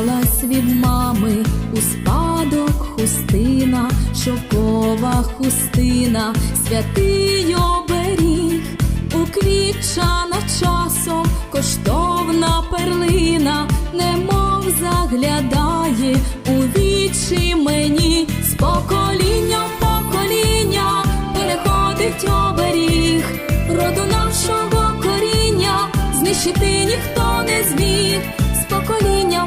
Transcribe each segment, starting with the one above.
Дісталась від мами. У спадок хустина, шовкова хустина, святий оберіг, у квітчана часом, коштовна перлина, немов заглядає у вічі мені. З покоління в покоління переходить оберіг, роду нашого коріння, знищити ніхто не зміг. Покоління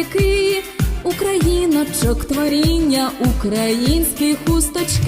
віки, Україночок творіння, українські хусточки.